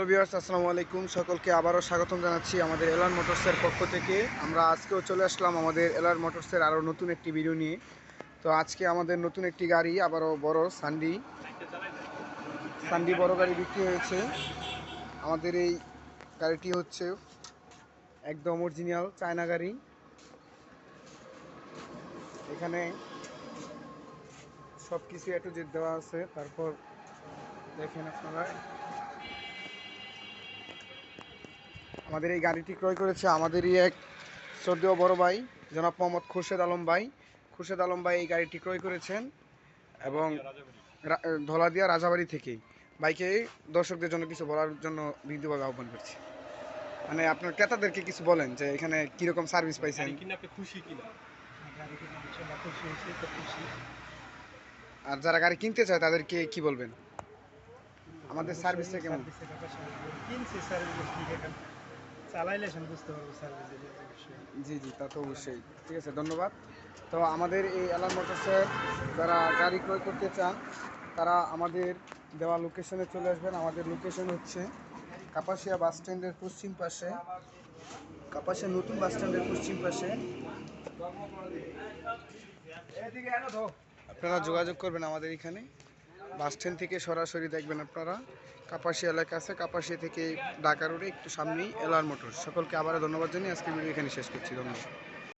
Hello viewers, আসসালামু আলাইকুম। সকলকে আবারও স্বাগতম জানাচ্ছি আমাদের এলার মোটরসের পক্ষ থেকে। আমরা আজকেও চলে আসলাম আমাদের এলার মোটরসের আরও নতুন একটি ভিডিও নিয়ে। তো আজকে আমাদের নতুন একটি গাড়ি, আবারও বড় সান্ডি। সান্ডি বড় গাড়ি বিক্রি হয়েছে। আমাদের এই গাড়িটি হচ্ছে একদম অরিজিনাল চায়না গাড়ি। এখানে সব কিছু একটু জেদ দেওয়া আছে। তারপর দেখেন আপনারা। আমাদের এই গাড়িটি ক্রয় করেছে আমাদেরই এক শ্রদ্ধেয় বড় ভাই জনাব মোহাম্মদ খুরশেদ আলম ভাই। খুরশেদ আলম ভাই এই গাড়িটি ক্রয় করেছেন এবং ধলাদিয়া রাজাবাড়ি থেকে বাইকে দর্শকদের জন্য কিছু বলার জন্য বিন্দুভাবে আহ্বান করছি। মানে আপনার ক্রেতাদেরকে কিছু বলেন যে এখানে কীরকম সার্ভিস পাইছেন? খুশি কিনা? আর যারা গাড়ি কিনতে চায় তাদেরকে কি বলবেন? আমাদের সার্ভিসটা কেমন। কিনছি সার্ভিস ঠিক এখন চালাইলে বুঝতে পারব জি জি তা তো অবশ্যই। ঠিক আছে ধন্যবাদ। তো আমাদের এই অ্যালার্ম মোটরসের যারা গাড়ি ক্রয় করতে চান তারা আমাদের দেওয়া লোকেশনে চলে আসবেন। আমাদের লোকেশন হচ্ছে কাপাসিয়া বাস স্ট্যান্ডের পশ্চিম পাশে। কাপাসিয়া নতুন বাস স্ট্যান্ডের পশ্চিম পাশে। আপনারা যোগাযোগ করবেন আমাদের এখানে। বাস স্ট্যান্ড থেকে সরাসরি দেখবেন আপনারা। কাপাসি এলাকা আছে কাপাসি থেকে ঢাকা রোডে একটু সামনেই এলার মোটর। সকলকে আবারও ধন্যবাদ জানিয়ে আজকে ভিডিও এখানে শেষ করছি। ধন্যবাদ।